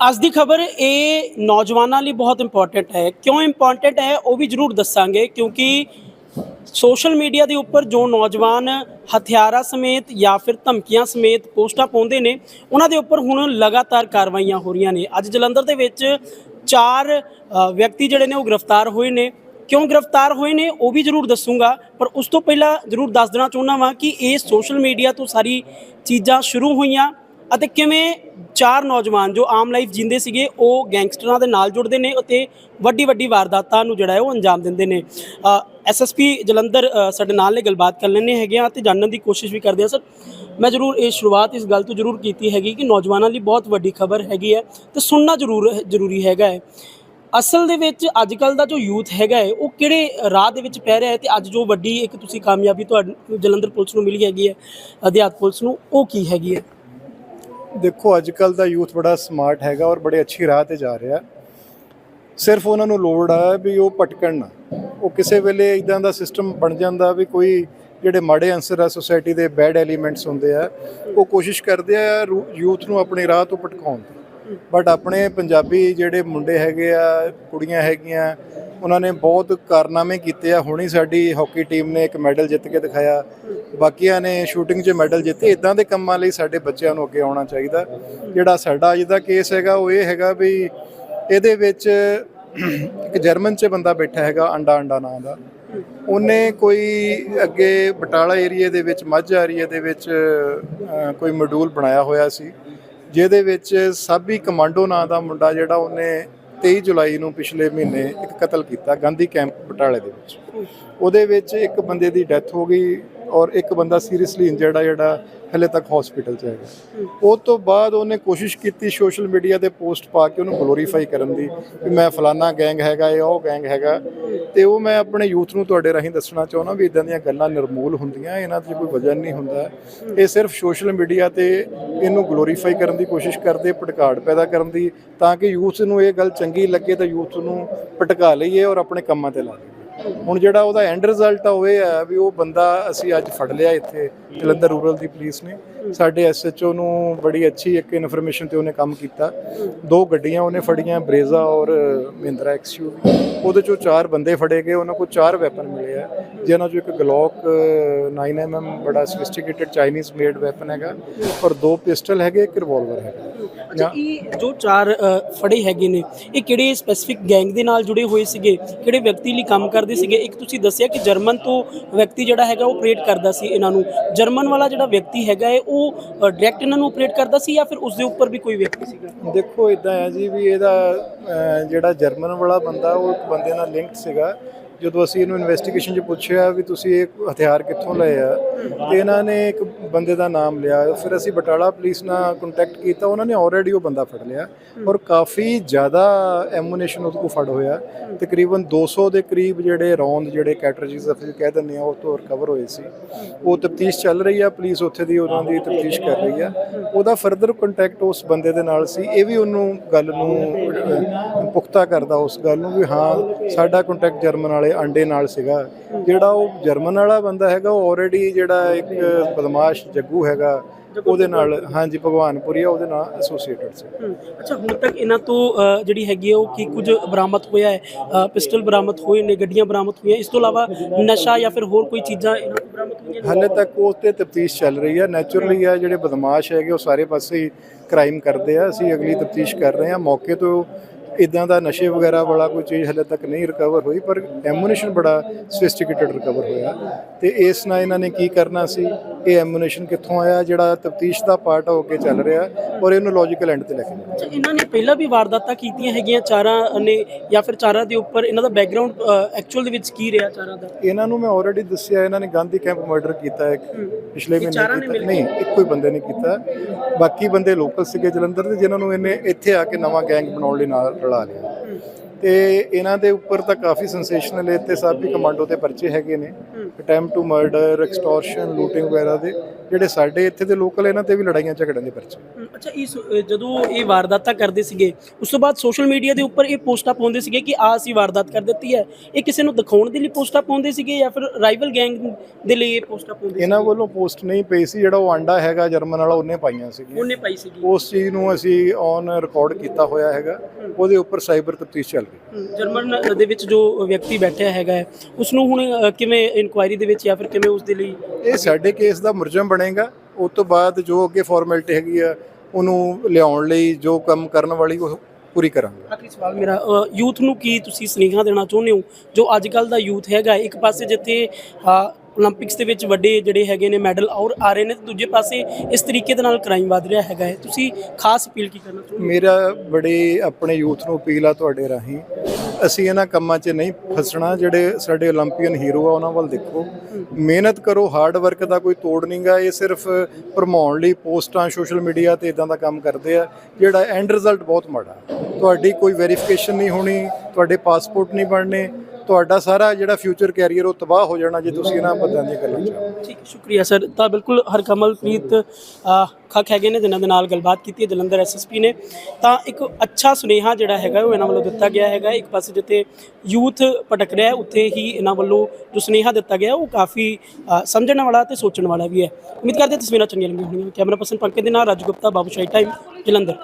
ਅੱਜ ਦੀ ਖਬਰ ਇਹ ਨੌਜਵਾਨਾਂ ਲਈ ਬਹੁਤ ਇੰਪੋਰਟੈਂਟ ਹੈ। ਕਿਉਂ ਇੰਪੋਰਟੈਂਟ ਹੈ ਉਹ ਵੀ ਜ਼ਰੂਰ ਦੱਸਾਂਗੇ ਕਿਉਂਕਿ ਸੋਸ਼ਲ ਮੀਡੀਆ ਦੇ ਉੱਪਰ ਜੋ ਨੌਜਵਾਨ ਹਥਿਆਰਾਂ ਸਮੇਤ ਜਾਂ ਫਿਰ ਧਮਕੀਆਂ ਸਮੇਤ ਪੋਸਟਾਂ ਪਾਉਂਦੇ ਨੇ, ਉਹਨਾਂ ਦੇ ਉੱਪਰ ਹੁਣ ਲਗਾਤਾਰ ਕਾਰਵਾਈਆਂ ਹੋ ਰਹੀਆਂ ਨੇ। ਅੱਜ ਜਲੰਧਰ ਦੇ ਵਿੱਚ ਚਾਰ ਵਿਅਕਤੀ ਜਿਹੜੇ ਨੇ ਉਹ ਗ੍ਰਿਫਤਾਰ ਹੋਏ ਨੇ। ਕਿਉਂ ਗ੍ਰਿਫਤਾਰ ਹੋਏ ਨੇ ਉਹ ਵੀ ਜ਼ਰੂਰ ਦੱਸੂਗਾ, ਪਰ ਉਸ ਤੋਂ ਪਹਿਲਾਂ ਜ਼ਰੂਰ ਦੱਸ ਦੇਣਾ ਚਾਹੁੰਦਾ ਵਾਂ ਕਿ ਇਹ ਸੋਸ਼ਲ ਮੀਡੀਆ ਤੋਂ ਸਾਰੀ ਚੀਜ਼ਾਂ ਸ਼ੁਰੂ ਹੋਈਆਂ। ਅਤੇ ਕਿਵੇਂ ਚਾਰ ਨੌਜਵਾਨ ਜੋ ਆਮ ਲਾਈਫ ਜਿੰਦੇ ਸੀਗੇ, ਉਹ ਗੈਂਗਸਟਰਾਂ ਦੇ ਨਾਲ ਜੁੜਦੇ ਨੇ ਅਤੇ ਵੱਡੀ ਵੱਡੀ ਵਾਰਦਾਤਾਂ ਨੂੰ ਜਿਹੜਾ ਹੈ ਉਹ ਅੰਜਾਮ ਦਿੰਦੇ ਨੇ। ਐਸਐਸਪੀ ਜਲੰਧਰ ਸਾਡੇ ਨਾਲ ਨੇ, ਗੱਲਬਾਤ ਕਰ ਲੈਣੇ ਹੈਗੇ ਆ ਤੇ ਜਾਣਨ ਦੀ ਕੋਸ਼ਿਸ਼ ਵੀ ਕਰਦੇ ਆ ਸਰ, ਮੈਂ ਜ਼ਰੂਰ ਇਹ ਸ਼ੁਰੂਆਤ ਇਸ ਗੱਲ ਤੋਂ ਜ਼ਰੂਰ ਕੀਤੀ ਹੈਗੀ ਕਿ ਨੌਜਵਾਨਾਂ ਲਈ ਬਹੁਤ ਵੱਡੀ ਖਬਰ ਹੈਗੀ ਹੈ ਤੇ ਸੁਣਨਾ ਜ਼ਰੂਰ, ਜ਼ਰੂਰੀ ਹੈਗਾ ਹੈ। ਅਸਲ ਦੇ ਵਿੱਚ ਅੱਜ ਕੱਲ ਦਾ ਜੋ ਯੂਥ ਹੈਗਾ ਹੈ, ਉਹ ਕਿਹੜੇ ਰਾਹ ਦੇ ਵਿੱਚ ਪੈ ਰਿਹਾ ਹੈ ਤੇ ਅੱਜ ਜੋ ਵੱਡੀ ਇੱਕ ਤੁਸੀਂ ਕਾਮਯਾਬੀ ਤੁਹਾਨੂੰ ਜਲੰਧਰ ਪੁਲਿਸ ਨੂੰ ਮਿਲੀ ਹੈਗੀ ਹੈ ਅਧਿਆਤ ਪੁਲਿਸ ਨੂੰ, ਉਹ ਕੀ ਹੈਗੀ ਹੈ? ਦੇਖੋ ਅੱਜ ਕੱਲ ਦਾ ਯੂਥ ਬੜਾ ਸਮਾਰਟ ਹੈਗਾ ਔਰ ਬੜੇ ਅੱਛੀ ਰਾਹ ਤੇ ਜਾ ਰਿਹਾ। ਸਿਰਫ ਉਹਨਾਂ ਨੂੰ ਲੋੜ ਆ ਵੀ ਉਹ ਭਟਕਣ ਨਾ। ਉਹ ਕਿਸੇ ਵੇਲੇ ਇਦਾਂ ਦਾ ਸਿਸਟਮ ਬਣ ਜਾਂਦਾ ਵੀ ਕੋਈ ਜਿਹੜੇ ਮਾੜੇ ਅੰਸਰ ਆ ਸੋਸਾਇਟੀ ਦੇ ਬੈਡ ਐਲੀਮੈਂਟਸ ਹੁੰਦੇ ਆ ਉਹ ਕੋਸ਼ਿਸ਼ ਕਰਦੇ ਆ ਯੂਥ ਨੂੰ ਆਪਣੇ ਰਾਹ ਤੋਂ ਭਟਕਾਉਣ ਦੀ। ਬਟ ਆਪਣੇ ਪੰਜਾਬੀ ਜਿਹੜੇ ਮੁੰਡੇ ਹੈਗੇ ਆ ਕੁੜੀਆਂ ਹੈਗੀਆਂ ਉਹਨਾਂ ਨੇ ਬਹੁਤ ਕਾਰਨਾਮੇ ਕੀਤੇ ਆ। ਹੁਣੀ ਸਾਡੀ ਹਾਕੀ ਟੀਮ ਨੇ ਇੱਕ ਮੈਡਲ ਜਿੱਤ ਕੇ ਦਿਖਾਇਆ। ਬਾਕੀਆਂ ਨੇ ਸ਼ੂਟਿੰਗ 'ਚ ਮੈਡਲ ਜਿੱਤੇ। ਇਦਾਂ ਦੇ ਕੰਮਾਂ ਲਈ ਸਾਡੇ ਬੱਚਿਆਂ ਨੂੰ ਅੱਗੇ ਆਉਣਾ ਚਾਹੀਦਾ। ਜਿਹੜਾ ਸਾਡਾ ਅੱਜ ਦਾ ਕੇਸ ਹੈਗਾ, ਉਹ ਇਹ ਹੈਗਾ ਵੀ ਇਹਦੇ ਵਿੱਚ ਇੱਕ ਜਰਮਨ 'ਚ ਬੰਦਾ ਬੈਠਾ ਹੈਗਾ, ਅੰਡਾ ਅੰਡਾ ਨਾਂ ਦਾ। ਉਹਨੇ ਕੋਈ ਅੱਗੇ ਬਟਾਲਾ ਏਰੀਆ ਦੇ ਵਿੱਚ, ਮਾਝਾ ਏਰੀਆ ਦੇ ਵਿੱਚ ਕੋਈ ਮੋਡਿਊਲ ਬਣਾਇਆ ਹੋਇਆ ਸੀ। ਜਿਹਦੇ ਵਿੱਚ ਸਾਬੀ ਕਮਾਂਡੋ ਨਾਂ ਦਾ ਮੁੰਡਾ ਜਿਹੜਾ ਉਹਨੇ 23 ਜੁਲਾਈ ਨੂੰ ਪਿਛਲੇ ਮਹੀਨੇ ਇੱਕ ਕਤਲ ਕੀਤਾ ਗਾਂਧੀ ਕੈਂਪ ਬਟਾਲੇ ਦੇ ਵਿੱਚ। ਉਹਦੇ ਵਿੱਚ ਇੱਕ ਬੰਦੇ ਦੀ ਡੈਥ ਹੋ ਗਈ ਔਰ ਇੱਕ ਬੰਦਾ ਸੀਰੀਅਸਲੀ ਇੰਜਰਡ ਆ ਜਿਹੜਾ ਹਲੇ ਤੱਕ ਹਸਪੀਟਲ 'ਚ ਹੈਗਾ। ਉਹ ਤੋਂ ਬਾਅਦ ਉਹਨੇ ਕੋਸ਼ਿਸ਼ ਕੀਤੀ ਸੋਸ਼ਲ ਮੀਡੀਆ ਤੇ ਪੋਸਟ ਪਾ ਕੇ ਉਹਨੂੰ ਗਲੋਰੀਫਾਈ ਕਰਨ ਦੀ ਵੀ ਮੈਂ ਫਲਾਨਾ ਗੈਂਗ ਹੈਗਾ ਇਹ ਉਹ ਗੈਂਗ ਹੈਗਾ। ਤੇ ਉਹ ਮੈਂ ਆਪਣੇ ਯੂਥ ਨੂੰ ਤੁਹਾਡੇ ਰਾਹੀਂ ਦੱਸਣਾ ਚਾਹੁੰਦਾ ਵੀ ਇਦਾਂ ਦੀਆਂ ਗੱਲਾਂ ਨਿਰਮੂਲ ਹੁੰਦੀਆਂ ਇਹਨਾਂ 'ਚ ਕੋਈ ਵਜਨ ਨਹੀਂ ਹੁੰਦਾ। ਇਹ ਸਿਰਫ ਸੋਸ਼ਲ ਮੀਡੀਆ ਤੇ ਇਹਨੂੰ ਗਲੋਰੀਫਾਈ ਕਰਨ ਦੀ ਕੋਸ਼ਿਸ਼ ਕਰਦੇ ਭਟਕਾੜ ਪੈਦਾ ਕਰਨ ਦੀ ਤਾਂ ਕਿ ਯੂਥ ਨੂੰ ਇਹ ਗੱਲ ਚੰਗੀ ਲੱਗੇ ਤਾਂ ਯੂਥ ਨੂੰ ਭਟਕਾ ਲਈਏ ਔਰ ਆਪਣੇ ਕੰਮਾਂ ਤੇ ਲਾ ਲਈਏ। ਹੁਣ ਜਿਹੜਾ ਉਹਦਾ ਐਂਡ ਰਿਜ਼ਲਟ ਆ ਉਹ ਇਹ ਹੈ ਵੀ ਉਹ ਬੰਦਾ ਅਸੀਂ ਅੱਜ ਫੜ ਲਿਆ ਇੱਥੇ ਜਲੰਧਰ ਰੂਰਲ ਦੀ ਪੁਲਿਸ ਨੇ। ਸਾਡੇ ਐਸਐਚਓ ਨੂੰ ਬੜੀ ਅੱਛੀ ਇੱਕ ਇਨਫੋਰਮੇਸ਼ਨ ਤੇ ਉਹਨੇ ਕੰਮ ਕੀਤਾ। ਦੋ ਗੱਡੀਆਂ ਉਹਨੇ ਫੜੀਆਂ ਬਰੇਜ਼ਾ ਔਰ ਮਹਿੰਦਰਾ ਐਕਸਯੂ ਉਹਦੇ ਚੋਂ ਚਾਰ ਬੰਦੇ ਫੜੇ ਗਏ ਉਹਨਾਂ ਕੋਲ ਚਾਰ ਵੈਪਨ ਮਿਲੇ ਆ। ਜਿਨ੍ਹਾਂ ਚੋਂ ਇੱਕ ਗਲੋਕ 9mm ਬੜਾ ਸੋਫਿਸਟੀਕੇਟਡ ਚਾਈਨੀਜ਼ ਮੇਡ ਵੈਪਨ ਹੈਗਾ ਔਰ ਦੋ ਪਿਸਟਲ ਹੈਗੇ ਇੱਕ ਰਿਵਾਲਵਰ ਹੈਗਾ। ਅੱਛਾ ਇਹ ਜੋ ਚਾਰ ਫੜੇ ਹੈਗੇ ਨੇ ਇਹ ਕਿਹੜੇ ਸਪੈਸੀਫਿਕ ਗੈਂਗ ਦੇ ਨਾਲ ਜੁੜੇ ਹੋਏ ਸੀਗੇ? ਕਿਹੜੇ ਵਿਅਕਤੀ ਲਈ ਕੰਮ ਕਰਦੇ ਸੀਗੇ? ਇੱਕ ਤੁਸੀਂ ਦੱਸਿਆ ਕਿ ਜਰਮਨ ਤੋਂ ਵਿਅਕਤੀ ਜਿਹੜਾ ਹੈਗਾ ਉਹ ਆਪਰੇਟ ਕਰਦਾ ਸੀ ਇਹਨਾਂ ਨੂੰ। ਜਰਮਨ ਵਾਲਾ ਜਿਹੜਾ ਵਿਅਕਤੀ ਹੈਗਾ ਹੈ ਉਹ ਉਹ ਡਾਇਰੈਕਟ ਇਹਨਾਂ ਨੂੰ ਆਪਰੇਟ ਕਰਦਾ ਸੀ ਜਾਂ ਫਿਰ ਉਸ ਦੇ ਉੱਪਰ ਵੀ ਕੋਈ ਵਿਅਕਤੀ ਸੀਗਾ? ਦੇਖੋ ਇਦਾਂ ਹੈ ਜੀ ਵੀ ਇਹਦਾ ਅਹ, ਜਿਹੜਾ ਜਰਮਨ ਵਾਲਾ ਬੰਦਾ ਉਹ ਇੱਕ ਬੰਦੇ ਨਾਲ ਲਿੰਕਡ ਸੀਗਾ। ਜਦੋਂ ਅਸੀਂ ਇਹਨੂੰ ਇਨਵੈਸਟੀਗੇਸ਼ਨ 'ਚ ਪੁੱਛਿਆ ਵੀ ਤੁਸੀਂ ਇਹ ਹਥਿਆਰ ਕਿੱਥੋਂ ਲਏ ਆ, ਤੇ ਇਹਨਾਂ ਨੇ ਇੱਕ ਬੰਦੇ ਦਾ ਨਾਮ ਲਿਆ, ਫਿਰ ਅਸੀਂ ਬਟਾਲਾ ਪੁਲਿਸ ਨਾਲ ਕੰਟੈਕਟ ਕੀਤਾ, ਉਹਨਾਂ ਨੇ ਆਲਰੇਡੀ ਉਹ ਬੰਦਾ ਫੜ ਲਿਆ ਔਰ ਕਾਫੀ ਜ਼ਿਆਦਾ ਐਮੂਨੇਸ਼ਨ ਉਹਦੇ ਕੋਲ ਫੜ ਹੋਇਆ, ਤਕਰੀਬਨ 200 ਦੇ ਕਰੀਬ ਜਿਹੜੇ ਰੌਂਦ, ਜਿਹੜੇ ਕੈਟਰਜਸ ਅਸੀਂ ਕਹਿ ਦਿੰਦੇ ਆ ਉਹ ਤੋਂ ਰਿਕਵਰ ਹੋਏ ਸੀ। ਉਹ ਤਫਤੀਸ਼ ਚੱਲ ਰਹੀ ਆ, ਪੁਲਿਸ ਉੱਥੇ ਦੀ ਉਹਨਾਂ ਦੀ ਤਫਤੀਸ਼ ਕਰ ਰਹੀ ਆ। ਉਹਦਾ ਫਰਦਰ ਕੰਟੈਕਟ ਉਸ ਬੰਦੇ ਦੇ ਨਾਲ ਸੀ, ਇਹ ਵੀ ਉਹਨੂੰ ਗੱਲ ਨੂੰ ਪੁਖਤਾ ਕਰਦਾ ਉਸ ਗੱਲ ਨੂੰ ਵੀ ਹਾਂ, ਸਾਡਾ ਕੰਟੈਕਟ ਜਰਮਨ ਵਾਲੇ ਅੰਡੇ ਨਾਲ ਸੀਗਾ। ਜਿਹੜਾ ਉਹ ਜਰਮਨ ਵਾਲਾ ਬੰਦਾ ਹੈਗਾ ਉਹ ਆਲਰੇਡੀ ਜਿਹੜਾ ਇੱਕ ਬਦਮਾਸ਼ ਜੱਗੂ ਹੈਗਾ ਉਹਦੇ ਨਾਲ ਹਾਂਜੀ ਭਗਵਾਨਪੁਰੀ ਆ ਉਹਦੇ ਨਾਲ ਐਸੋਸੀਏਟਡ ਸੀ। ਅੱਛਾ ਹੁਣ ਤੱਕ ਇਹਨਾਂ ਤੋਂ ਜਿਹੜੀ ਹੈਗੀ ਉਹ ਕੀ ਕੁਝ ਬਰਾਮਦ ਹੋਇਆ ਹੈ? ਪਿਸਟਲ ਬਰਾਮਦ ਹੋਏ ਨੇ ਗੱਡੀਆਂ ਬਰਾਮਦ ਹੋਈਆਂ ਇਸ ਤੋਂ ਇਲਾਵਾ ਨਸ਼ਾ ਜਾਂ ਫਿਰ ਹੋਰ ਕੋਈ ਚੀਜ਼ਾਂ ਇਹਨਾਂ ਤੋਂ ਬਰਾਮਦ ਹੋਈਆਂ? ਹਾਲੇ ਤੱਕ ਉਸ ਤੇ ਤਫਤੀਸ਼ ਚੱਲ ਰਹੀ ਹੈ ਨੈਚੁਰਲੀ ਆ ਜਿਹੜੇ ਬਦਮਾਸ਼ ਹੈਗੇ ਉਹ ਸਾਰੇ ਪਾਸੇ ਹੀ ਕ੍ਰਾਈਮ ਕਰਦੇ ਆ। ਅਸੀਂ ਅਗਲੀ ਤਫਤੀਸ਼ ਕਰ ਰਹੇ ਹਾਂ ਮੌਕੇ ਤੋਂ ਇਦਾਂ ਦਾ ਨਸ਼ੇ ਵਗੈਰਾ ਵਾਲਾ ਕੋਈ ਚੀਜ਼ ਹਲੇ ਤੱਕ ਨਹੀਂ ਰਿਕਵਰ ਹੋਈ, ਪਰ ਐਮੂਨੇਸ਼ਨ ਬੜਾ ਸੋਫਿਸਟੀਕੇਟਡ ਰਿਕਵਰ ਹੋਇਆ। ਤੇ ਇਸ ਨਾਲ ਇਹਨਾਂ ਨੇ ਕੀ ਕਰਨਾ ਸੀ? ਇਹ ਐਮੂਨੇਸ਼ਨ ਕਿੱਥੋਂ ਆਇਆ ਜਿਹੜਾ ਤਫਤੀਸ਼ ਦਾ ਪਾਰਟ ਹੋ ਕੇ ਚੱਲ ਰਿਹਾ ਔਰ ਇਹਨੂੰ ਲੌਜੀਕਲ ਐਂਡ ਤੇ ਲੈ ਕੇ ਅੱਛਾ ਇਹਨਾਂ ਨੇ ਪਹਿਲਾਂ ਵੀ ਵਾਰਦਾਤਾਂ ਕੀਤੀਆਂ ਹੈਗੀਆਂ ਚਾਰਾਂ ਨੇ ਜਾਂ ਫਿਰ ਚਾਰਾਂ ਦੇ ਉੱਪਰ ਇਹਨਾਂ ਦਾ ਬੈਕਗ੍ਰਾਉਂਡ ਐਕਚੁਅਲ ਦੇ ਵਿੱਚ ਕੀ ਰਿਹਾ ਚਾਰਾਂ ਦਾ? ਇਹਨਾਂ ਨੂੰ ਮੈਂ ਆਲਰੇਡੀ ਦੱਸਿਆ ਇਹਨਾਂ ਨੇ ਗਾਂਧੀ ਕੈਂਪ ਮਰਡਰ ਕੀਤਾ ਇੱਕ ਪਿਛਲੇ ਮਹੀਨੇ ਕੀਤਾ। ਨਹੀਂ ਇੱਕੋ ਹੀ ਬੰਦੇ ਨੇ ਕੀਤਾ। ਬਾਕੀ ਬੰਦੇ ਲੋਕਲ ਸੀਗੇ ਜਲੰਧਰ ਦੇ ਜਿਨ੍ਹਾਂ ਨੂੰ ਇਹਨੇ ਇੱਥੇ ਆ ਕੇ ਨਵਾਂ ਗੈਂਗ ਬਣਾਉਣ ਲਈ ਨਾਲ ਰਲਾ ਲਿਆ। ਤੇ ਇਹਨਾਂ ਦੇ ਉੱਪਰ ਤਾਂ ਕਾਫੀ ਸੈਂਸੇਸ਼ਨਲ ਹੈ ਤੇ ਸਾਬੀ ਕਮਾਂਡੋ ਤੇ ਪਰਚੇ ਹੈਗੇ ਨੇ। Attempt to murder extortion looting ਵਗੈਰਾ ਦੇ ਜਿਹੜੇ ਸਾਡੇ ਇੱਥੇ ਦੇ ਲੋਕਲ ਇਹਨਾਂ ਤੇ ਵੀ ਲੜਾਈਆਂ ਝਗੜਿਆਂ ਦੇ ਪਰਚੇ। ਅੱਛਾ ਇਸ ਅ, ਜਦੋਂ ਇਹ ਵਾਰਦਾਤਾਂ ਕਰਦੇ ਸੀਗੇ ਉਸ ਤੋਂ ਬਾਅਦ ਸੋਸ਼ਲ ਮੀਡੀਆ ਦੇ ਉੱਪਰ ਇਹ ਪੋਸਟਾਂ ਪਾਉਂਦੇ ਸੀਗੇ ਕਿ ਆ ਅਸੀਂ ਵਾਰਦਾਤ ਕਰ ਦਿੱਤੀ ਹੈ। ਇਹ ਕਿਸੇ ਨੂੰ ਦਿਖਾਉਣ ਦੇ ਲਈ ਪੋਸਟਾਂ ਪਾਉਂਦੇ ਸੀਗੇ ਜਾਂ ਫਿਰ ਰਾਈਵਲ ਗੈਂਗ ਦੇ ਲਈ ਇਹ ਪੋਸਟਾਂ ਪਾਉਂਦੇ ਇਹਨਾਂ? ਵੱਲੋਂ ਪੋਸਟ ਨਹੀਂ ਪਈ ਸੀ ਜਿਹੜਾ ਉਹ ਆਂਡਾ ਹੈਗਾ ਜਰਮਨ ਵਾਲਾ ਉਹਨੇ ਪਾਈਆਂ ਸੀਗੀਆਂ। ਉਹਨੇ ਪਾਈ ਸੀਗੀ। ਉਸ ਚੀਜ਼ ਨੂੰ ਅਸੀਂ ਔਨ ਰਿਕਾਰਡ ਕੀਤਾ ਹੋਇਆ ਹੈਗਾ। ਉਹਦੇ ਉੱਪਰ ਸਾਈਬਰ ਤਫਤੀਸ਼ ਚੱਲ ਰਹੀ ਜਰਮਨ ਦੇ ਵਿੱਚ ਜੋ ਵਿਅਕਤੀ ਬੈਠਿਆ ਹੈਗਾ ਉਸ ਨੂੰ ਹੁਣ ਕਿਵੇਂ ਇਨਕੁਆਇਰੀ ਦੇ ਵਿੱਚ ਜਾਂ ਫਿਰ ਕਿਵੇਂ ਉਸ ਦੇ ਲਈ ਇਹ ਸਾਡੇ ਕੇਸ ਦਾ ਮੁਰਜਮ ਬਣੇਗਾ। ਉਸ ਤੋਂ ਬਾਅਦ ਜੋ ਅੱਗੇ ਫਾਰਮੈਲਿਟੀ ਹੈਗੀ ਆ ਉਹਨੂੰ ਲਿਆਉਣ ਲਈ ਜੋ ਕੰਮ ਕਰਨ ਵਾਲੀ ਉਹ ਪੂਰੀ ਕਰਾਂਗੇ। ਆਖਰੀ ਸਵਾਲ ਮੇਰਾ ਯੂਥ ਨੂੰ ਕੀ ਤੁਸੀਂ ਸੁਨੇਹਾ ਦੇਣਾ ਚਾਹੁੰਦੇ ਹੋ? ਜੋ ਅੱਜ ਕੱਲ ਦਾ ਯੂਥ ਹੈਗਾ ਇੱਕ ਪਾਸੇ ਜਿੱਥੇ 올림픽ਸ ਦੇ ਵਿੱਚ ਵੱਡੇ ਜਿਹੜੇ ਹੈਗੇ ਨੇ ਮੈਡਲ ਔਰ ਆ ਰਹੇ ਨੇ ਦੂਜੇ ਪਾਸੇ ਇਸ ਤਰੀਕੇ ਦੇ ਨਾਲ ਕ੍ਰਾਈਮ ਵਧ ਰਿਹਾ ਹੈਗਾ ਹੈ। ਤੁਸੀਂ ਖਾਸ ਅਪੀਲ ਕੀ ਕਰਨਾ ਚਾਹੁੰਦੇ ਮੇਰਾ ਬੜੀ ਆਪਣੇ ਯੂਥ ਨੂੰ ਅਪੀਲ ਆ ਤੁਹਾਡੇ ਰਾਹੀਂ। ਅਸੀਂ ਇਹਨਾਂ ਕੰਮਾਂ 'ਚ ਨਹੀਂ ਫਸਣਾ, ਜਿਹੜੇ ਸਾਡੇ 올림픽ੀਅਨ ਹੀਰੋ ਆ ਉਹਨਾਂ ਵੱਲ ਦੇਖੋ। ਮਿਹਨਤ ਕਰੋ ਹਾਰਡ ਵਰਕ ਦਾ ਕੋਈ ਤੋੜ ਨਹੀਂਗਾ ਇਹ ਸਿਰਫ ਭਰਮਾਉਣ ਲਈ ਪੋਸਟਾਂ ਸੋਸ਼ਲ ਮੀਡੀਆ ਤੇ ਇਦਾਂ ਦਾ ਕੰਮ ਕਰਦੇ ਆ, ਜਿਹੜਾ ਐਂਡ ਰਿਜ਼ਲਟ ਬਹੁਤ ਮਾੜਾ। ਤੁਹਾਡੀ ਕੋਈ ਵੈਰੀਫਿਕੇਸ਼ਨ ਨਹੀਂ ਹੋਣੀ, ਤੁਹਾਡੇ ਪਾਸਪੋਰਟ ਨਹੀਂ ਬਣਨੇ ਤੁਹਾਡਾ ਸਾਰਾ ਜਿਹੜਾ ਫਿਊਚਰ ਕੈਰੀਅਰ ਉਹ ਤਬਾਹ ਹੋ ਜਾਣਾ ਜੇ ਤੁਸੀਂ ਇਹਨਾਂ ਬੰਦਿਆਂ ਦੀਆਂ ਗੱਲਾਂ 'ਚ ਠੀਕ ਹੈ, ਸ਼ੁਕਰੀਆ ਸਰ ਤਾਂ ਬਿਲਕੁਲ ਹਰਕਮਲਪ੍ਰੀਤ ਅ, ਖੱਖ ਹੈਗੇ ਨੇ ਜਿਨ੍ਹਾਂ ਦੇ ਨਾਲ ਗੱਲਬਾਤ ਕੀਤੀ ਹੈ ਜਲੰਧਰ ਐਸਐਸਪੀ ਨੇ। ਤਾਂ ਇੱਕ ਅੱਛਾ ਸੁਨੇਹਾ ਜਿਹੜਾ ਹੈਗਾ ਉਹ ਇਹਨਾਂ ਵੱਲੋਂ ਦਿੱਤਾ ਗਿਆ ਹੈਗਾ। ਇੱਕ ਪਾਸੇ ਜਿੱਥੇ ਯੂਥ ਭਟਕ ਰਿਹਾ ਉੱਥੇ ਹੀ ਇਹਨਾਂ ਵੱਲੋਂ ਜੋ ਸੁਨੇਹਾ ਦਿੱਤਾ ਗਿਆ ਉਹ ਕਾਫੀ ਸਮਝਣ ਵਾਲਾ ਤੇ ਸੋਚਣ ਵਾਲਾ ਵੀ ਹੈ। ਉਮੀਦ ਕਰਦੇ ਤਸਵੀਰਾਂ ਚੰਗੀਆਂ ਲੱਗੀਆਂ ਹੋਣਗੀਆਂ ਕੈਮਰਾ ਪਰਸਨ ਪੰਕਜ ਦੇ ਨਾਲ ਰਾਜੂ ਗੁਪਤਾ ਬਾਬੂ ਸ਼ਾਹੀ ਟਾਈਮ ਜਲੰਧਰ।